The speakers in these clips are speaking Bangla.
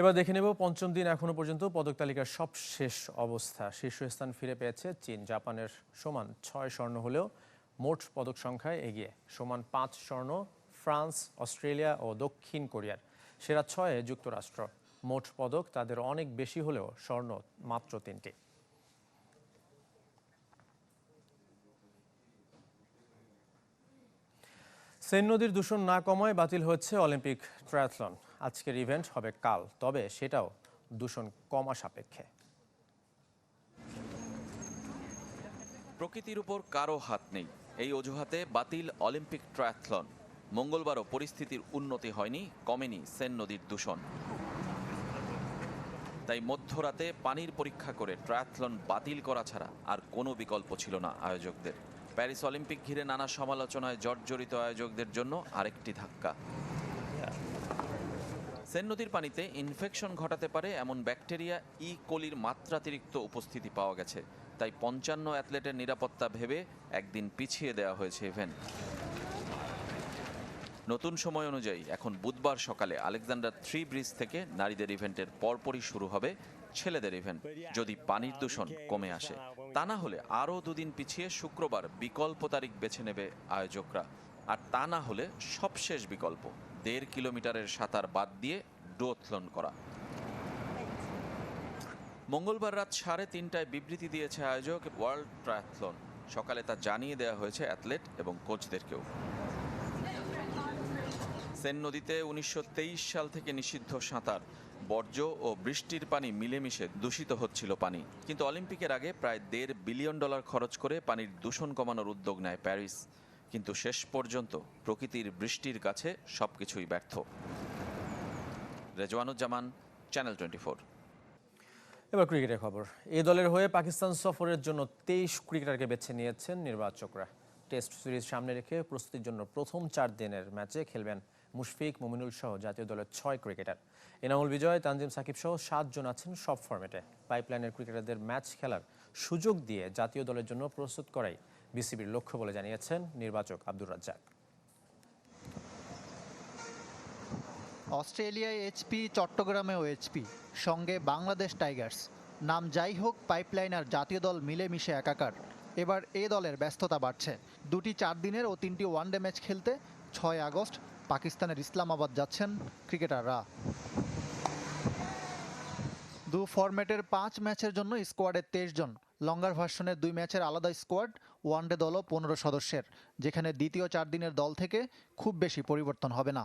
এবার দেখে নেব পঞ্চম দিন এখনও পর্যন্ত পদক তালিকার সবশেষ অবস্থা। শীর্ষস্থান ফিরে পেয়েছে চীন। জাপানের সমান ছয় স্বর্ণ হলেও মোট পদক সংখ্যায় এগিয়ে। সমান পাঁচ স্বর্ণ ফ্রান্স, অস্ট্রেলিয়া ও দক্ষিণ কোরিয়ার সেরা ছয়ে যুক্তরাষ্ট্র। মোট পদক তাদের অনেক বেশি হলেও স্বর্ণ মাত্র তিনটি। সেন নদীর দূষণ না কমায় বাতিল হচ্ছে অলিম্পিক ট্রায়াথলন। আজকের ইভেন্ট হবে কাল, তবে সেটাও দূষণ কমা সাপেক্ষে। প্রকৃতির উপর কারও হাত নেই। এই অজুহাতে বাতিল অলিম্পিক ট্রায়াথলন মঙ্গলবারও পরিস্থিতির উন্নতি হয়নি, কমেনি সেন নদীর দূষণ। তাই মধ্যরাতে পানির পরীক্ষা করে ট্রায়াথলন বাতিল করা ছাড়া আর কোনো বিকল্প ছিল না আয়োজকদের। প্যারিস অলিম্পিক ঘিরে নানা সমালোচনায় জর্জরিত আয়োজকদের জন্য আরেকটি ধাক্কা। সেন নদীর পানিতে ইনফেকশন ঘটাতে পারে এমন ব্যাকটেরিয়া ই কোলির মাত্রাতিরিক্ত উপস্থিতি পাওয়া গেছে। তাই পঞ্চান্ন অ্যাথলেটের নিরাপত্তা ভেবে একদিন পিছিয়ে দেওয়া হয়েছে ইভেন্ট নতুন সময় অনুযায়ী এখন বুধবার সকালে আলেকজান্ডার থ্রি ব্রিজ থেকে নারীদের ইভেন্টের পরপরই শুরু হবে ছেলেদের ইভেন্ট। যদি পানির দূষণ কমে আসে, তা না হলে আরও দুদিন পিছিয়ে শুক্রবার বিকল্প তারিখ বেছে নেবে আয়োজকরা। আর তা না হলে সবশেষ বিকল্প। দেড় কিলোমিটারের সাঁতার বাদ দিয়ে ডোথলন করা। মঙ্গলবার রাত সাড়ে তিনটায় বিবৃতি দিয়েছে আয়োজক ওয়ার্ল্ড ট্রায়াথলন। সকালে তা জানিয়ে দেওয়া হয়েছে অ্যাথলেট এবং কোচদেরকেও। সেন নদীতে উনিশশো তেইশ সাল থেকে নিষিদ্ধ সাঁতার। বর্জ্য ও বৃষ্টির পানি মিলেমিশে দূষিত হচ্ছিল পানি। কিন্তু অলিম্পিকের আগে প্রায় দেড় বিলিয়ন ডলার খরচ করে পানির দূষণ কমানোর উদ্যোগ নেয় প্যারিস। কিন্তু শেষ পর্যন্ত প্রকৃতির বৃষ্টির কাছে সবকিছুই ব্যর্থ। রেজওয়ানুজ্জামান চ্যানেল টোয়েন্টি ফোর এবার ক্রিকেটের খবর। এই দলের হয়ে পাকিস্তান সফরের জন্য তেইশ ক্রিকেটারকে বেছে নিয়েছেন নির্বাচকরা। টেস্ট সিরিজ সামনে রেখে প্রস্তুতির জন্য প্রথম চার দিনের ম্যাচে খেলবেন মুশফিক, মুমিনুল সহ জাতীয় দলের ছয় ক্রিকেটার। এনামুল বিজয়, তানজিম সাকিব সহ সাতজন আছেন সব ফরম্যাটে পাইপলাইনের ক্রিকেটারদের ম্যাচ খেলার সুযোগ দিয়ে জাতীয় দলের জন্য প্রস্তুত করাই বিসিবির লক্ষ্য বলে জানিয়েছেন নির্বাচক আব্দুর রাজ্জাক। অস্ট্রেলিয়ায় এইচপি চট্টগ্রামেও এইচপি সঙ্গে বাংলাদেশ টাইগার্স। নাম যাই হোক পাইপলাইন আর জাতীয় দল মিলেমিশে একাকার। এবার এ দলের ব্যস্ততা বাড়ছে। দুটি চার দিনের ও তিনটি ওয়ানডে ম্যাচ খেলতে ছয় আগস্ট পাকিস্তানের ইসলামাবাদ যাচ্ছেন ক্রিকেটাররা। দু ফরম্যাটের পাঁচ ম্যাচের জন্য স্কোয়াডে তেইশ জন লঙ্গার ভার্সনের দুই ম্যাচের আলাদা স্কোয়াড, ওয়ানডে দলও পনেরো সদস্যের, যেখানে দ্বিতীয় চার দিনের দল থেকে খুব বেশি পরিবর্তন হবে না।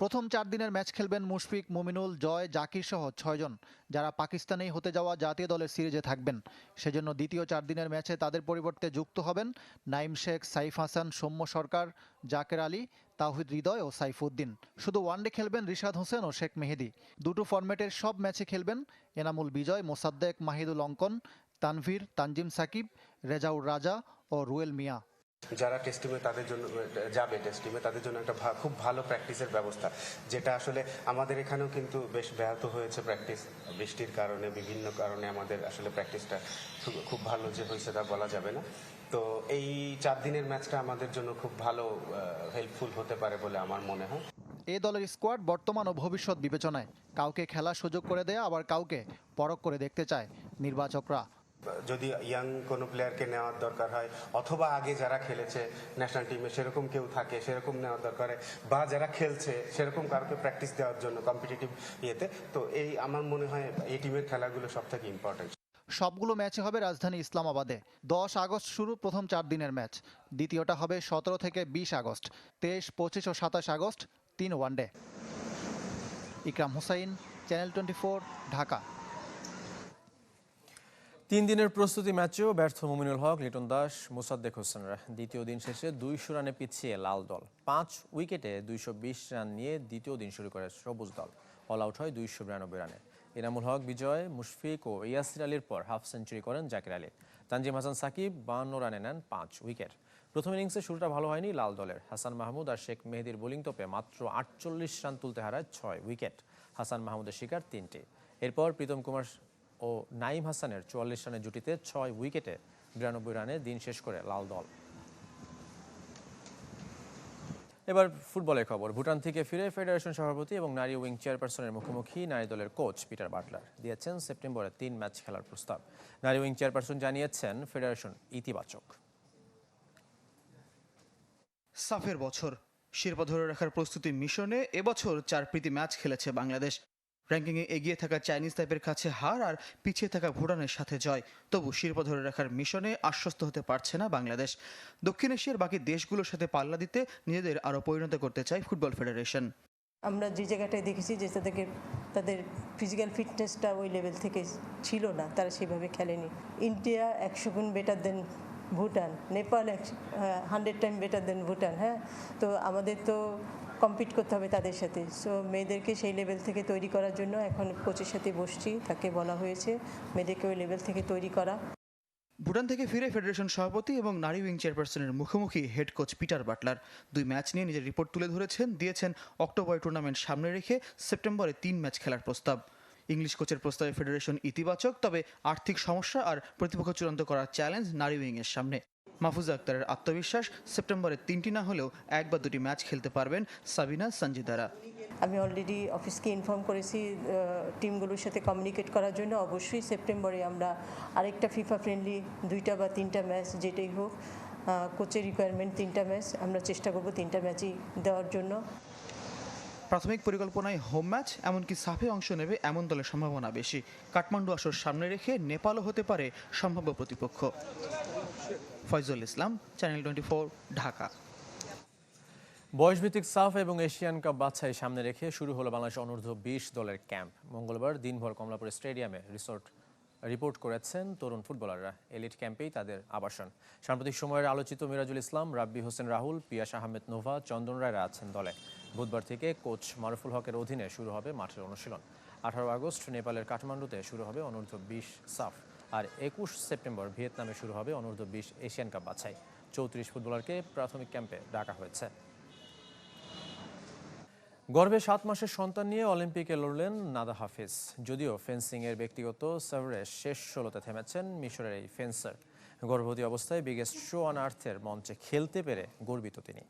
প্রথম চার দিনের ম্যাচ খেলবেন মুশফিক, মুমিনুল, জয়, জাকির সহ ছয়জন যারা পাকিস্তানেই হতে যাওয়া জাতীয় দলের সিরিজে থাকবেন। সেজন্য দ্বিতীয় চার দিনের ম্যাচে তাদের পরিবর্তে যুক্ত হবেন নাইম শেখ, সাইফ হাসান, সৌম্য সরকার, জাকের আলী তাহিদ হৃদয় ও সাইফুদ্দিন। শুধু ওয়ানডে খেলবেন রিশাদ হোসেন ও শেখ মেহেদি। দুটো ফরম্যাটের সব ম্যাচে খেলবেন এনামুল বিজয়, মোসাদ্দেক, মাহিদুল অঙ্কন, তানভীর, তানজিম সাকিব, রেজাউর রাজা ও রুয়েল মিয়া। যারা টেস্ট টিমে তাদের জন্য, যাবে টেস্ট টিমে তাদের জন্য একটা খুব ভালো প্র্যাকটিসের ব্যবস্থা। যেটা আসলে আমাদের এখানেও কিন্তু বেশ ব্যাহত হয়েছে প্র্যাকটিস বৃষ্টির কারণে, বিভিন্ন কারণে আমাদের আসলে প্র্যাকটিসটা খুব- ভালো যে হয়েছে তা বলা যাবে না। তো এই চার দিনের ম্যাচটা আমাদের জন্য খুব ভালো হেল্পফুল হতে পারে বলে আমার মনে হয়। এ দলের স্কোয়াড বর্তমান ও ভবিষ্যৎ বিবেচনায়। কাউকে খেলার সুযোগ করে দেয়া আবার কাউকে পরখ করে দেখতে চায় নির্বাচকরা। যদি ইয়াং কোনো প্লেয়ারকে নেওয়ার দরকার হয়, অথবা আগে যারা খেলেছে ন্যাশনাল টিমে সেরকম কেউ থাকে, সেরকম নেওয়ার দরকার, বা যারা খেলছে সেরকম কাউকে প্র্যাকটিস দেওয়ার জন্য কম্পিটিটিভ ইয়েতে, তো এই আমার মনে হয় এই টিমের খেলাগুলো সব থেকে ইম্পর্টেন্ট সবগুলো ম্যাচে হবে রাজধানী ইসলামাবাদে। দশ আগস্ট শুরু প্রথম চার দিনের ম্যাচ। দ্বিতীয়টা হবে সতেরো থেকে বিশ আগস্ট। তেইশ, পঁচিশ ও সাতাশ আগস্ট তিন one day. Ikram Hussain, channel twenty Dhaka. তিন দিনের প্রস্তুতি ম্যাচেও ব্যর্থ মুমিনুল হক, লিটন দাস, মোসাদ্দেক হোসেনরা। দ্বিতীয় দিন শেষে দুইশো রানে পিছিয়ে লাল দল। পাঁচ উইকেটে দুইশো বিশ রান নিয়ে দ্বিতীয় দিন শুরু করে সবুজ দল। অল আউট হয় দুইশো বিরানব্বই রানে। এনামুল হক, বিজয়, মুশফিক ও ইয়াসির আলীর পর হাফ সেঞ্চুরি করেন জাকির আলী। তানজিম হাসান সাকিব বান্ন রানে নেন পাঁচ উইকেট। প্রথম ইনিংসে শুরুটা ভালো হয়নি লাল দলের। হাসান মাহমুদ আর শেখ মেহেদির বোলিং তোপে মাত্র আটচল্লিশ রান তুলতে হারায় ছয় উইকেট। হাসান মাহমুদের শিকার তিনটি। এরপর প্রীতম কুমার ও নাইম হাসানের চুয়াল্লিশ রানের জুটিতে ছয় উইকেটে বিরানব্বই রানে দিন শেষ করে লাল দল। এবার ফুটবলের খবর। ভুটান থেকে ফিরে ফেডারেশন সভাপতি এবং নারী উইং চেয়ারপারসনের মুখোমুখি নারী দলের কোচ পিটার বাটলার দিয়েছেন সেপ্টেম্বরে তিন ম্যাচ খেলার প্রস্তাব। নারী উইং চেয়ারপারসন জানিয়েছেন ফেডারেশন ইতিবাচক। সাফের বছর, শিরোপা ধরে রাখার প্রস্তুতি মিশনে এবছর চার প্রীতি ম্যাচ খেলেছে বাংলাদেশ। র্যাঙ্কিংয়ে এগিয়ে থাকা চাইনিজ তাইপের কাছে হার আর পিছিয়ে থাকা ভুটানের সাথে জয়। তবু শিরোপা ধরে রাখার মিশনে আশ্বস্ত হতে পারছে না বাংলাদেশ। দক্ষিণ এশিয়ার বাকি দেশগুলোর সাথে পাল্লা দিতে নিজেদের আরও পরিণত করতে চায় ফুটবল ফেডারেশন। আমরা যে জায়গাটায় দেখেছি যে তাদেরকে, তাদের ফিজিক্যাল ফিটনেসটা ওই লেভেল থেকে ছিল না, তারা সেভাবে খেলেনি। ইন্ডিয়া একশো গুণ better than Bhutan, Nepal hundred time better than Bhutan হ্যাঁ? তো আমাদের তো কম্পিট করতে হবে তাদের সাথে। সো মেয়েদেরকে সেই লেভেল থেকে তৈরি করার জন্য এখন কোচের সাথে বসছি, তাকে বলা হয়েছে মেয়েদেরকে ওই লেভেল থেকে তৈরি করা। ভুটান থেকে ফিরে ফেডারেশন সভাপতি এবং নারী উইং চেয়ারপারসনের মুখোমুখি হেড কোচ পিটার বাটলার দুই ম্যাচ নিয়ে নিজের রিপোর্ট তুলে ধরেছেন, দিয়েছেন অক্টোবর টুর্নামেন্ট সামনে রেখে সেপ্টেম্বরে তিন ম্যাচ খেলার প্রস্তাব। ইংলিশ কোচের প্রস্তাবে ফেডারেশন ইতিবাচক, তবে আর্থিক সমস্যা আর প্রতিপক্ষ চূড়ান্ত করার চ্যালেঞ্জ নারী উইংয়ের সামনে। মাহফুজা আক্তারের আত্মবিশ্বাস সেপ্টেম্বরে তিনটি না হলেও এক বা দুটি ম্যাচ খেলতে পারবেন সাবিনা সঞ্জিদারা আমি অলরেডি অফিসকে ইনফর্ম করেছি টিমগুলোর সাথে কমিউনিকেট করার জন্য। অবশ্যই সেপ্টেম্বরে আমরা আরেকটা ফিফা ফ্রেন্ডলি দুইটা বা তিনটা ম্যাচ যেটাই হোক কোচের রিকোয়ারমেন্ট তিনটা ম্যাচ আমরা চেষ্টা করব তিনটা ম্যাচই দেওয়ার জন্য। প্রাথমিক পরিকল্পনায় হোম ম্যাচ এমনকি সাফে অংশ নেবে এমন দলের সম্ভাবনা বেশি। কাঠমান্ডু আসর সামনে রেখে নেপালও হতে পারে সম্ভাব্য প্রতিপক্ষ। Foyzul Islam channel twenty four Dhaka. বয়সভিত্তিক সাফ এবং এশিয়ান কাপ বাছাই সামনে রেখে শুরু হলো বাংলাদেশ অনূর্ধ্ব বিশ দলের ক্যাম্প। মঙ্গলবার দিনভর কমলাপুর স্টেডিয়ামে রিসোর্ট রিপোর্ট করেছেন তরুণ ফুটবলাররা। এলিট ক্যাম্পেই তাদের আবাসন। সাম্প্রতিক সময়ের আলোচিত মিরাজুল ইসলাম, রাব্বি হোসেন রাহুল, পিয়াস আহমেদ নোভা, চন্দন রায়রা আছেন দলে। বুধবার থেকে কোচ মারুফুল হকের অধীনে শুরু হবে মাঠের অনুশীলন। আঠারো আগস্ট নেপালের কাঠমান্ডুতে শুরু হবে অনূর্ধ্ব বিশ সাফ। আর একুশ সেপ্টেম্বর ভিয়েতনামে শুরু হবে অনূর্ধ্ব বিশ এশিয়ান কাপ বাছাই। চৌত্রিশ ফুটবলারকে প্রাথমিক ক্যাম্পে ডাকা হয়েছে। গর্ভে সাত মাসের সন্তান নিয়ে অলিম্পিকে লড়লেন নাদা হাফিজ। যদিও ফেন্সিংয়ের ব্যক্তিগত সার্ভে শেষ ষোলোতে থেমেছেন মিশরের এই ফেন্সার। গর্ভবতী অবস্থায় বিগেস্ট শো অন আর্থের মঞ্চে খেলতে পেরে গর্বিত তিনি।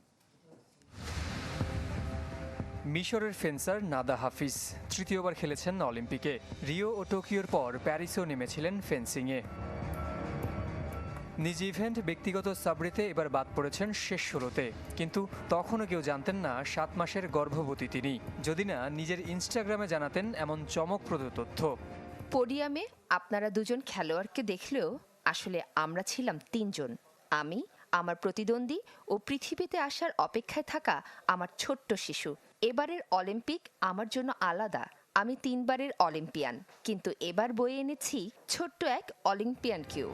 মিশরের ফেন্সার নাদা হাফিজ তৃতীয়বার খেলেছেন অলিম্পিকে। রিও ও টোকিওর পর প্যারিসেও নেমেছিলেন ফেন্সিংয়ে। নিজ ইভেন্ট ব্যক্তিগত সাবরেতে এবার বাদ পড়েছেন শেষ ষোলোতে। কিন্তু তখনও কেউ জানতেন না সাত মাসের গর্ভবতী তিনি। যদি না, নিজের ইনস্টাগ্রামে জানাতেন এমন চমকপ্রদ তথ্য। পোডিয়ামে আপনারা দুজন খেলোয়াড়কে দেখলেও আসলে আমরা ছিলাম তিনজন। আমি, আমার প্রতিদ্বন্দ্বী ও পৃথিবীতে আসার অপেক্ষায় থাকা আমার ছোট্ট শিশু। এবারের অলিম্পিক আমার জন্য আলাদা। আমি তিনবারের অলিম্পিয়ান, কিন্তু এবার বয়ে এনেছি ছোট্ট এক অলিম্পিয়ান কিউ।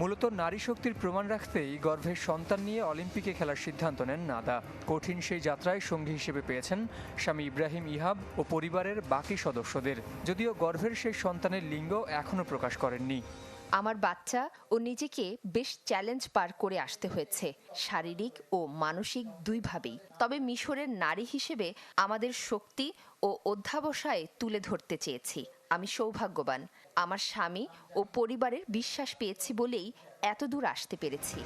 মূলত নারী শক্তির প্রমাণ রাখতেই গর্ভের সন্তান নিয়ে অলিম্পিকে খেলার সিদ্ধান্ত নেন নাদা। কঠিন সেই যাত্রায় সঙ্গী হিসেবে পেয়েছেন স্বামী ইব্রাহিম ইহাব ও পরিবারের বাকি সদস্যদের। যদিও গর্ভের সেই সন্তানের লিঙ্গ এখনও প্রকাশ করেননি। আমার বাচ্চা ও নিজেকে বেশ চ্যালেঞ্জ পার করে আসতে হয়েছে। শারীরিক ও মানসিক দুইভাবেই। তবে মিশরের নারী হিসেবে আমাদের শক্তি ও অধ্যাবসায় তুলে ধরতে চেয়েছি। আমি সৌভাগ্যবান। আমার স্বামী ও পরিবারের বিশ্বাস পেয়েছি বলেই এত দূর আসতে পেরেছি।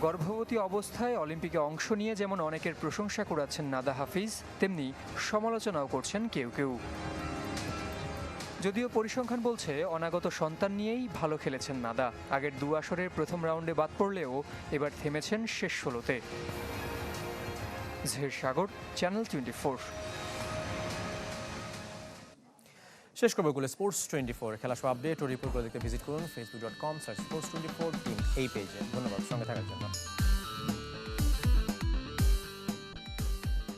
গর্ভবতী অবস্থায় অলিম্পিকে অংশ নিয়ে যেমন অনেকের প্রশংসা করাচ্ছেন নাদা হাফিজ, তেমনি সমালোচনাও করছেন কেউ কেউ। যদিও পরিসংখ্যান বলছে, অনাগত সন্তান নিয়েই ভালো খেলেছেন নাদা। আগের দু আসরের প্রথম রাউন্ডে বাদ পড়লেও এবার থেমেছেন শেষ ষোলোতে। ঝের সাগর, চ্যানেল টোয়েন্টি ফোর। শেষ করবগুলো স্পোর্টস টোয়েন্টি ফোর খেলা সব আপডেট ও রিপোর্ট করে দেখতে ভিজিট করুন Facebook dot com sports twenty four এই পেজে ধন্যবাদ, সঙ্গে থাকার জন্য।